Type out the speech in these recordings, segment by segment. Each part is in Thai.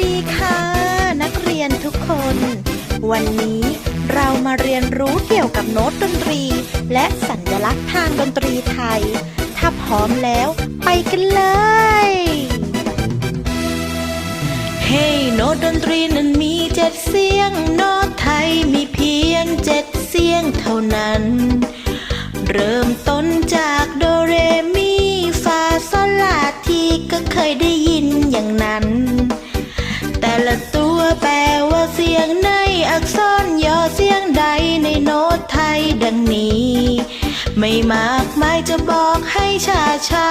ดีค่ะ นักเรียนทุกคน วันนี้เรามาเรียนรู้เกี่ยวกับโน้ตดนตรี และสัญลักษณ์ทางดนตรีไทย ถ้าพร้อมแล้วไปกันเลย เฮ้ hey, โน้ตดนตรีนั้นมีเจ็ดเสียง โน้ตไทยมีเพียงเจ็ดเสียงเท่านั้น ดังนี้ ไม่มากมายจะบอกให้ชาชา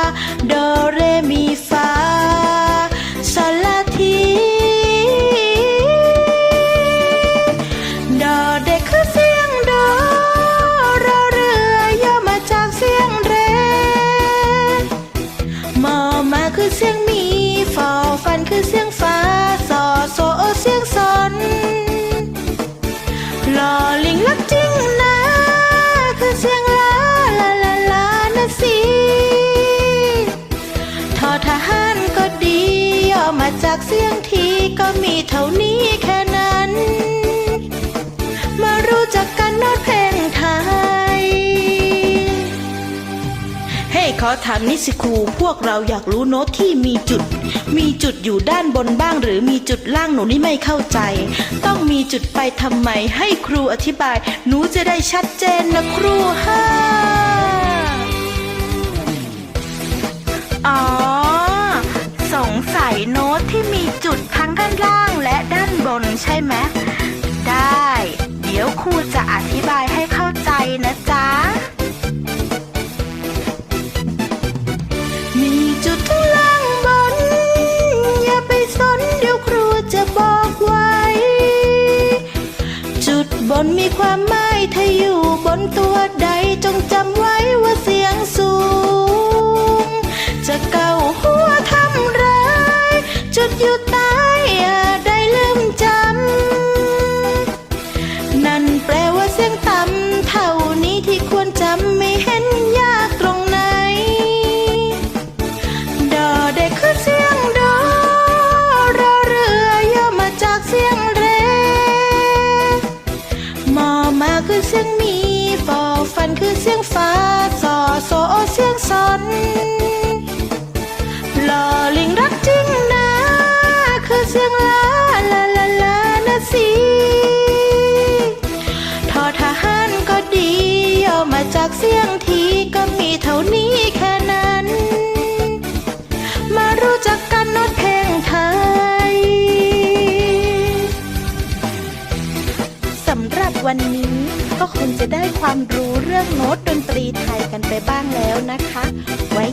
เท่านี้แค่นั้น มารู้จักกันน้ตเพลงไทย เฮ้ยขอถามนิสิครูพวกเราอยากรู้โน้ตที่มีจุด มีจุดอยู่ด้านบนบ้าง หรือมีจุดล่างหนูนี่ไม่เข้าใจ ต้องมีจุดไปทำไมให้ครูอธิบาย หนูจะได้ชัดเจนนะครูฮ่าอ๋อ สงสัยโน้ตที่มีจุดทั้งด้านล่าง ความหมายถ้าอยู่บนตัวใดจงจำไว้ว่าเสียงสูง จะเก่าหัวทำร้ายจุดอยู่ มาคือเสียงมีฟอฟันคือเสียงฟ้าซอโซเสียงซอนลอลิงรักจริงนะ คือเสียง รับวันนี้ก็คงจะได้ความรู้เรื่องโน้ตดนตรีไทยกันไปบ้างแล้วนะคะ ไว้